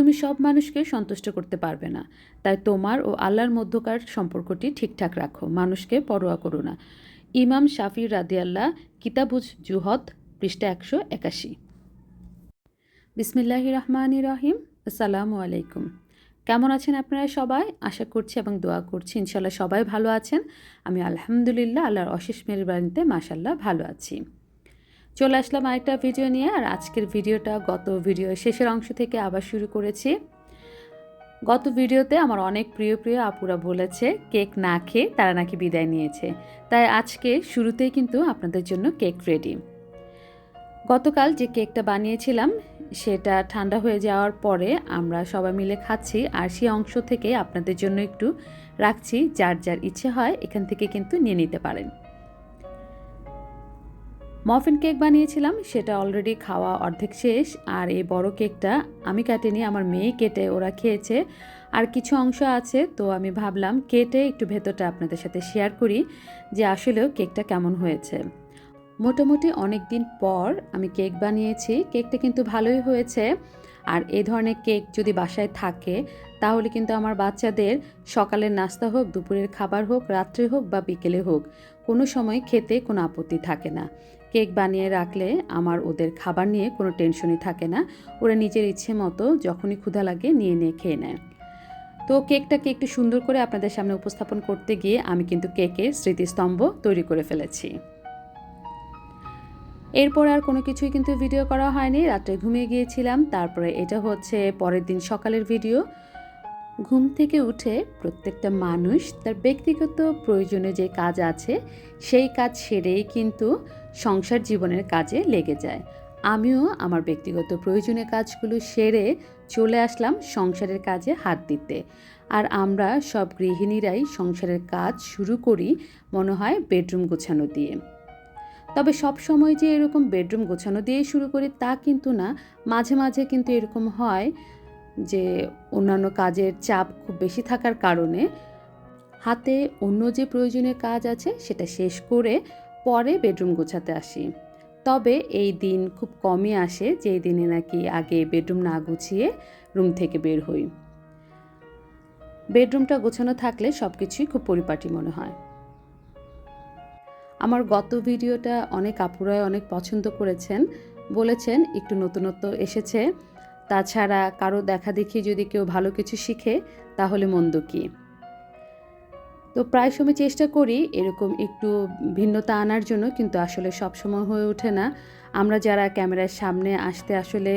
তুমি সব মানুষকে সন্তুষ্ট করতে পারবে না। তাই তোমার ও আল্লাহর মধ্যকার সম্পর্কটি ঠিকঠাক রাখো, মানুষকে পরোয়া করো না। ইমাম শাফি রাদিয়াল্লাহ, কিতাবুজ জুহদ, পৃষ্ঠা একশো একাশি। বিসমিল্লাহ রহমান রহিম, আসসালামু আলাইকুম। কেমন আছেন আপনারা সবাই? আশা করছি এবং দোয়া করছি ইনশাল্লাহ সবাই ভালো আছেন। আমি আলহামদুলিল্লাহ, আল্লাহর অশেষ মেহরবানিতে মাশাল্লাহ ভালো আছি। চলে আসলাম আরেকটা ভিডিও নিয়ে, আর আজকের ভিডিওটা গত ভিডিও শেষের অংশ থেকে আবার শুরু করেছি। গত ভিডিওতে আমার অনেক প্রিয় প্রিয় আপুরা বলেছে, কেক না খেয়ে তারা নাকি বিদায় নিয়েছে। তাই আজকে শুরুতেই কিন্তু আপনাদের জন্য কেক রেডি গতকাল যে কেকটা বানিয়েছিলাম, সেটা ঠান্ডা হয়ে যাওয়ার পরে আমরা সবাই মিলে খাচ্ছি, আর সেই অংশ থেকে আপনাদের জন্য একটু রাখছি, যার যার ইচ্ছে হয় এখান থেকে কিন্তু নিয়ে নিতে পারেন। মফিন কেক বানিয়েছিলাম, সেটা অলরেডি খাওয়া অর্ধেক শেষ, আর এই বড় কেকটা আমি কাটিনি, আমার মেয়ে কেটে ওরা খেয়েছে। আর কিছু অংশ আছে, তো আমি ভাবলাম কেটে একটু ভেতরটা আপনাদের সাথে শেয়ার করি যে আসলেও কেকটা কেমন হয়েছে। মোটামুটি অনেক দিন পর আমি কেক বানিয়েছি কেকটা কিন্তু ভালোই হয়েছে। আর এই ধরনের কেক যদি বাসায় থাকে, তাহলে কিন্তু আমার বাচ্চাদের সকালের নাস্তা হোক, দুপুরের খাবার হোক, রাত্রে হোক বা বিকেলে হোক, কোনো সময় খেতে কোনো আপত্তি থাকে না। কেক বানিয়ে রাখলে আমার ওদের খাবার নিয়ে কোনো টেনশনই থাকে না। ওরা নিজের ইচ্ছে মতো যখনই ক্ষুধা লাগে নিয়ে নিয়ে খেয়ে নেয়। তো কেকটাকে একটু সুন্দর করে আপনাদের সামনে উপস্থাপন করতে গিয়ে আমি কিন্তু কেকের স্মৃতিস্তম্ভ তৈরি করে ফেলেছি। এরপর আর কোনো কিছুই কিন্তু ভিডিও করা হয়নি। রাত্রে ঘুমিয়ে গিয়েছিলাম। তারপরে এটা হচ্ছে পরের দিন সকালের ভিডিও। ঘুম থেকে উঠে প্রত্যেকটা মানুষ তার ব্যক্তিগত প্রয়োজনে যে কাজ আছে, সেই কাজ সেরেই কিন্তু সংসার জীবনের কাজে লেগে যায়। আমিও আমার ব্যক্তিগত প্রয়োজনীয় কাজগুলো সেরে চলে আসলাম সংসারের কাজে হাত দিতে। আর আমরা সব গৃহিণীরাই সংসারের কাজ শুরু করি মনে হয় বেডরুম গোছানো দিয়ে। তবে সব সময় যে এরকম বেডরুম গোছানো দিয়ে শুরু করি তা কিন্তু না। মাঝে মাঝে কিন্তু এরকম হয় যে অন্যান্য কাজের চাপ খুব বেশি থাকার কারণে হাতে অন্য যে প্রয়োজনীয় কাজ আছে সেটা শেষ করে পরে বেডরুম গোছাতে আসি। তবে এই দিন খুব কমই আসে যেই দিনে নাকি আগে বেডরুম না গুছিয়ে রুম থেকে বের হই। বেডরুমটা গোছানো থাকলে সব কিছুই খুব পরিপাটি মনে হয়। আমার গত ভিডিওটা অনেক আপুরায় অনেক পছন্দ করেছেন, বলেছেন একটু নতুনত্ব এসেছে। তাছাড়া কারও দেখা দেখি যদি কেউ ভালো কিছু শিখে, তাহলে মন্দ কী? তো প্রায় সময় চেষ্টা করি এরকম একটু ভিন্নতা আনার জন্য, কিন্তু আসলে সব সময় হয়ে ওঠে না। আমরা যারা ক্যামেরার সামনে আসতে আসলে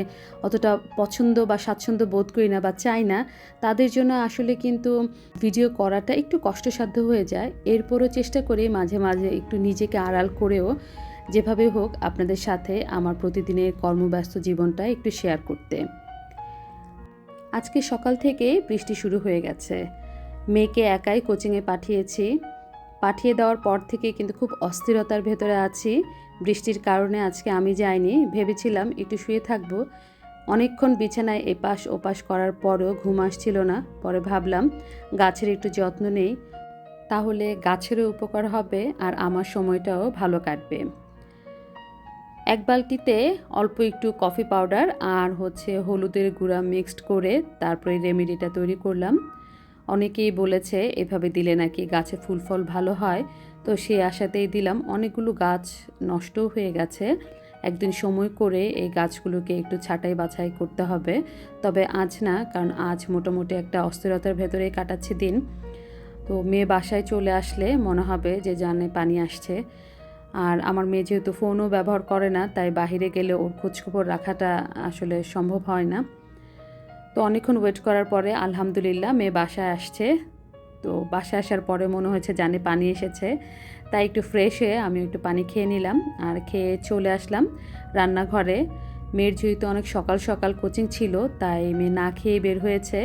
অতটা পছন্দ বা স্বাচ্ছন্দ্য বোধ করি না বা চাই না, তাদের জন্য আসলে কিন্তু ভিডিও করাটা একটু কষ্টসাধ্য হয়ে যায়। এরপরও চেষ্টা করি মাঝে মাঝে একটু নিজেকে আড়াল করেও যেভাবে হোক আপনাদের সাথে আমার প্রতিদিনের কর্মব্যস্ত জীবনটা একটু শেয়ার করতে। আজকে সকাল থেকে বৃষ্টি শুরু হয়ে গেছে। মেয়েকে একাই কোচিংয়ে পাঠিয়েছি। পাঠিয়ে দেওয়ার পর থেকে কিন্তু খুব অস্থিরতার ভেতরে আছি। বৃষ্টির কারণে আজকে আমি যাইনি, ভেবেছিলাম একটু শুয়ে থাকব। অনেকক্ষণ বিছানায় এপাশ ওপাশ করার পরেও ঘুম আসছিল না। পরে ভাবলাম, গাছের একটু যত্ন নেই, তাহলে গাছেরও উপকার হবে আর আমার সময়টাও ভালো কাটবে। এক বালতিতে অল্প একটু কফি পাউডার আর হচ্ছে হলুদের গুঁড়া মিক্সড করে তারপরে রেমেডিটা তৈরি করলাম। অনেকেই বলেছে, এভাবে দিলে নাকি গাছে ফুল ফল ভালো হয়? তো সেই আশাতেই দিলাম, অনেকগুলো গাছ নষ্টও হয়ে গেছে। একদিন সময় করে এই গাছগুলোকে একটু ছাঁটাই বাছাই করতে হবে। তবে আজ না, কারণ আজ মোটামুটি একটা অস্থিরতার ভেতরে কাটাচ্ছে দিন। তো মেয়ে বাসায় চলে আসলে মনে হবে যে জানে পানি আসছে। আর আমার মেয়ে যেহেতু ফোনও ব্যবহার করে না, তাই বাহিরে গেলে ওর খোঁজখবর রাখাটা আসলে সম্ভব হয় না। তো অনেকক্ষণ ওয়েট করার পরে আলহামদুলিল্লাহ মেয়ে বাসায় আসছে। তো বাসায় আসার পরে মনে হয়েছে জানে পানি এসেছে। তাই একটু ফ্রেশ হয়ে আমি একটু পানি খেয়ে নিলাম আর খেয়ে চলে আসলাম রান্নাঘরে। মেয়ের যেহেতু অনেক সকাল সকাল কোচিং ছিল, তাই মেয়ে না খেয়ে বের হয়েছে।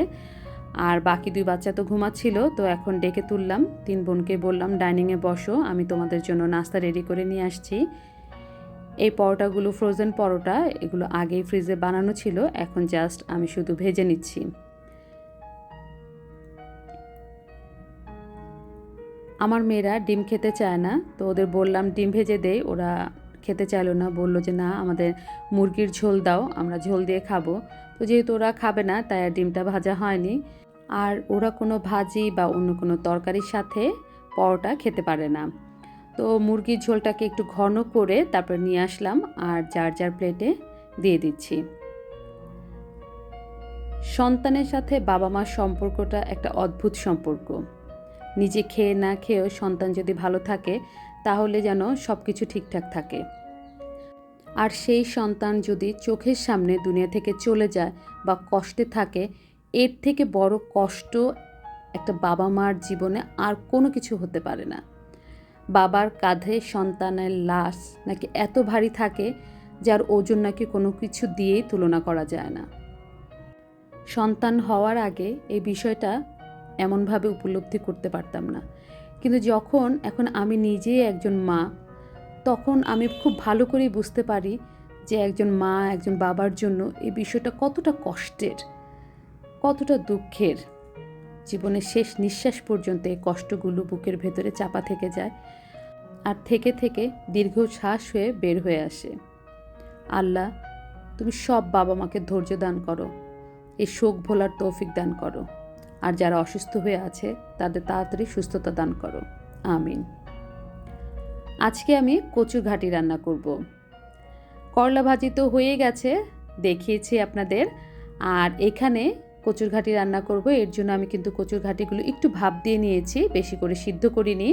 আর বাকি দুই বাচ্চা তো ঘুমাচ্ছিল, তো এখন ডেকে তুললাম। তিন বোনকে বললাম, ডাইনিংয়ে বসো, আমি তোমাদের জন্য নাস্তা রেডি করে নিয়ে আসছি। এই পরোটাগুলো ফ্রোজেন পরোটা, এগুলো আগেই ফ্রিজে বানানো ছিল, এখন জাস্ট আমি শুধু ভেজে নিচ্ছি। আমার মেয়েরা ডিম খেতে চায় না, তো ওদের বললাম, ডিম ভেজে দেয় ওরা খেতে চাইলো না, বলল যে, না, আমাদের মুরগির ঝোল দাও, আমরা ঝোল দিয়ে খাব। তো যেহেতু ওরা খাবে না, তাই আর ডিমটা ভাজা হয়নি। আর ওরা কোনো ভাজি বা অন্য কোনো তরকারির সাথে পরোটা খেতে পারে না। তো মুরগির ঝোলটাকে একটু ঘন করে তারপর নিয়ে আসলাম আর যার যার প্লেটে দিয়ে দিচ্ছি। সন্তানের সাথে বাবা মার সম্পর্কটা একটা অদ্ভুত সম্পর্ক। নিজে খেয়ে না খেয়েও সন্তান যদি ভালো থাকে, তাহলে যেন সব কিছু ঠিকঠাক থাকে। আর সেই সন্তান যদি চোখের সামনে দুনিয়া থেকে চলে যায় বা কষ্টে থাকে, এর থেকে বড় কষ্ট একটা বাবা মার জীবনে আর কোনো কিছু হতে পারে না। বাবার কাঁধে সন্তানের লাশ নাকি এত ভারী থাকে যার ওজন নাকি কোনো কিছু দিয়েই তুলনা করা যায় না। সন্তান হওয়ার আগে এই বিষয়টা এমনভাবে উপলব্ধি করতে পারতাম না। কিন্তু যখন এখন আমি নিজেই একজন মা, তখন আমি খুব ভালো করেই বুঝতে পারি যে একজন মা, একজন বাবার জন্য এই বিষয়টা কতটা কষ্টের, কতটা দুঃখের। জীবনের শেষ নিঃশ্বাস পর্যন্ত এই কষ্টগুলো বুকের ভেতরে চাপা থেকে যায় আর থেকে থেকে দীর্ঘ শ্বাস হয়ে বের হয়ে আসে। আল্লাহ, তুমি সব বাবা মাকে ধৈর্য দান করো এই শোক ভোলার তৌফিক দান করো, আর যারা অসুস্থ হয়ে আছে তাদের তাড়াতাড়ি সুস্থতা দান করো। আমিন। আজকে আমি কচু ঘাটি রান্না করব। করলা ভাজি তো হয়ে গেছে, দেখিয়েছি আপনাদের। আর এখানে কচুর ঘাটি রান্না করব। এর জন্য আমি কিন্তু কচুর ঘাটিগুলো একটু ভাপ দিয়ে নিয়েছি, বেশি করে সিদ্ধ করিনি।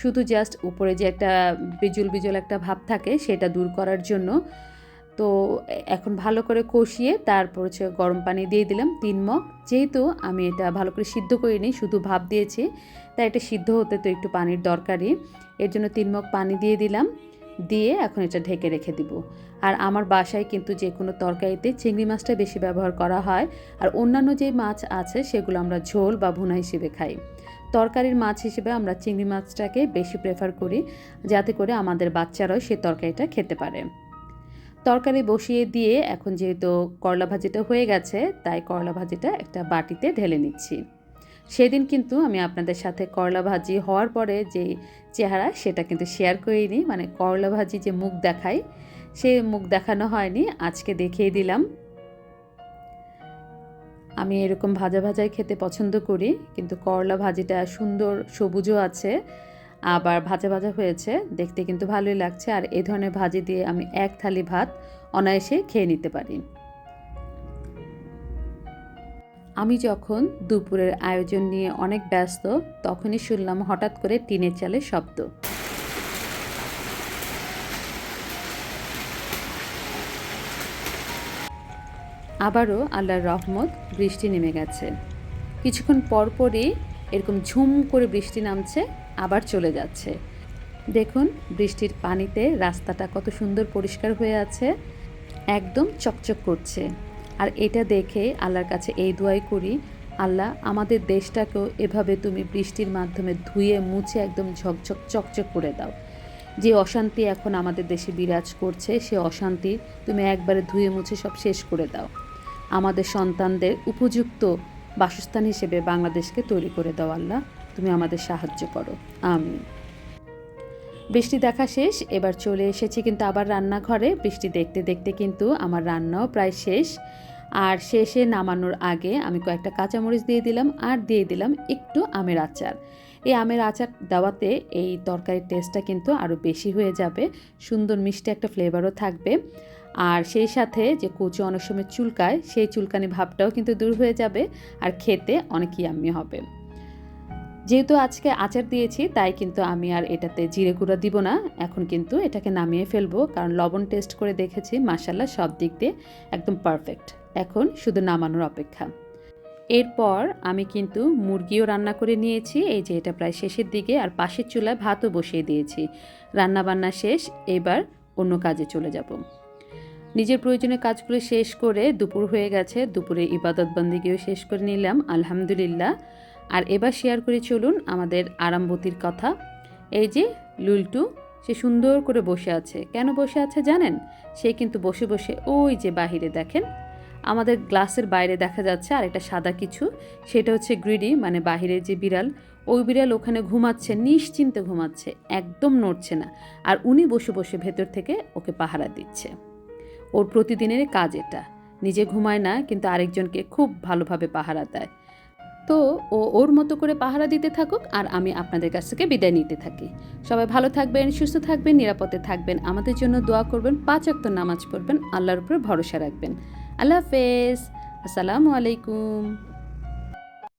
শুধু জাস্ট উপরে যে একটা বিজুল বিজুল একটা ভাব থাকে, সেটা দূর করার জন্য। তো এখন ভালো করে কষিয়ে তারপর হচ্ছে গরম পানি দিয়ে দিলাম তিন মগ। যেহেতু আমি এটা ভালো করে সিদ্ধ করিনি, শুধু ভাপ দিয়েছি, তাই এটা সিদ্ধ হতে তো একটু পানির দরকারই। এর জন্য তিন মগ পানি দিয়ে দিলাম। দিয়ে এখন এটা ঢেকে রেখে দিব। আর আমার বাসায় কিন্তু যে কোনো তরকারিতে চিংড়ি মাছটা বেশি ব্যবহার করা হয় আর অন্যান্য যে মাছ আছে সেগুলো আমরা ঝোল বা ভুনা হিসেবে খাই। তরকারির মাছ হিসেবে আমরা চিংড়ি মাছটাকে বেশি প্রেফার করি যাতে করে আমাদের বাচ্চারাও সে তরকারিটা খেতে পারে। তরকারি বসিয়ে দিয়ে এখন যেহেতু করলা ভাজিটা হয়ে গেছে, তাই করলা ভাজিটা একটা বাটিতে ঢেলে নিচ্ছি। সেদিন কিন্তু আমি আপনাদের সাথে করলা ভাজি হওয়ার পরে যে চেহারা, সেটা কিন্তু শেয়ার করিনি। মানে করলা ভাজি যে মুখ দেখাই, সে মুখ দেখানো হয়নি। আজকে দেখিয়ে দিলাম। আমি এরকম ভাজা ভাজাই খেতে পছন্দ করি, কিন্তু করলা ভাজিটা সুন্দর সবুজও আছে, আবার ভাজা ভাজা হয়েছে, দেখতে কিন্তু ভালোই লাগছে। আর এই ধরনের ভাজি দিয়ে আমি এক থালি ভাত অনায়াসে খেয়ে নিতে পারি। আমি যখন দুপুরের আয়োজন নিয়ে অনেক ব্যস্ত, তখনই শুনলাম হঠাৎ করে টিনের চালের শব্দ। আবারও আল্লাহর রহমত বৃষ্টি নেমে গেছে। কিছুক্ষণ পরপরই এরকম ঝুম করে বৃষ্টি নামছে, আবার চলে যাচ্ছে। দেখুন, বৃষ্টির পানিতে রাস্তাটা কত সুন্দর পরিষ্কার হয়ে আছে, একদম চকচক করছে। আর এটা দেখে আল্লাহর কাছে এই দোয়াই করি, আল্লাহ, আমাদের দেশটাকেও এভাবে তুমি বৃষ্টির মাধ্যমে ধুয়ে মুছে একদম ঝকঝক, চকচক করে দাও। যে অশান্তি এখন আমাদের দেশে বিরাজ করছে, সে অশান্তি তুমি একবারে ধুয়ে মুছে সব শেষ করে দাও। আমাদের সন্তানদের উপযুক্ত বাসস্থান হিসেবে বাংলাদেশকে তৈরি করে দাও, আল্লাহ, তুমি আমাদের সাহায্য করো। আমি বৃষ্টি দেখা শেষ, এবার চলে এসেছি কিন্তু আবার রান্নাঘরে। বৃষ্টি দেখতে দেখতে কিন্তু আমার রান্নাও প্রায় শেষ। আর শেষে নামানোর আগে আমি কয়েকটা কাঁচামরিচ দিয়ে দিলাম আর দিয়ে দিলাম একটু আমের আচার। এই আমের আচার দেওয়াতে এই তরকারির টেস্টটা কিন্তু আরও বেশি হয়ে যাবে, সুন্দর মিষ্টি একটা ফ্লেভারও থাকবে। আর সেই সাথে যে কচু অনেক সময় চুলকায়, সেই চুলকানি ভাবটাও কিন্তু দূর হয়ে যাবে আর খেতে অনেক ইয়াম্মি হবে। যেহেতু আজকে আচার দিয়েছি, তাই কিন্তু আমি আর এটাতে জিরে গুঁড়া দিব না। এখন কিন্তু এটাকে নামিয়ে ফেলব, কারণ লবণ টেস্ট করে দেখেছি মাসাল্লা সব দিক দিয়ে একদম পারফেক্ট এখন শুধু নামানোর অপেক্ষা। এরপর আমি কিন্তু মুরগিও রান্না করে নিয়েছি, এই যে এটা প্রায় শেষের দিকে, আর পাশের চুলায় ভাতও বসিয়ে দিয়েছি। রান্না বান্না শেষ, এবার অন্য কাজে চলে যাব। নিজের প্রয়োজনীয় কাজগুলো শেষ করে দুপুর হয়ে গেছে, দুপুরে ইবাদত বন্দিগিও শেষ করে নিলাম, আলহামদুলিল্লাহ। আর এবার শেয়ার করে চলুন আমাদের আরামবতীর কথা। এই যে লুলটু, সে সুন্দর করে বসে আছে। কেন বসে আছে জানেন? সে কিন্তু বসে বসে ওই যে বাহিরে দেখেন। আমাদের গ্লাসের বাইরে দেখা যাচ্ছে আর একটা সাদা কিছু। সেটা হচ্ছে গ্রিডি মানে বাহিরের যে বিড়াল, ওই বিড়াল ওখানে ঘুমাচ্ছে, নিশ্চিন্তে ঘুমাচ্ছে, একদম নড়ছে না। আর উনি বসে বসে ভেতর থেকে ওকে পাহারা দিচ্ছে। ওর প্রতিদিনের কাজ এটা। নিজে ঘুমায় না, কিন্তু আরেকজনকে খুব ভালোভাবে পাহারা দেয়। তো ও ওর মতো করে পাহারা দিতে থাকুক আর আমি আপনাদের কাছ থেকে বিদায় নিতে থাকি। সবাই ভালো থাকবেন, সুস্থ থাকবেন, নিরাপদে থাকবেন। আমাদের জন্য দোয়া করবেন, পাঁচ অক্ত নামাজ পড়বেন, আল্লাহর উপর ভরসা রাখবেন। আল্লাহ হাফেজ। আসসালামু আলাইকুম।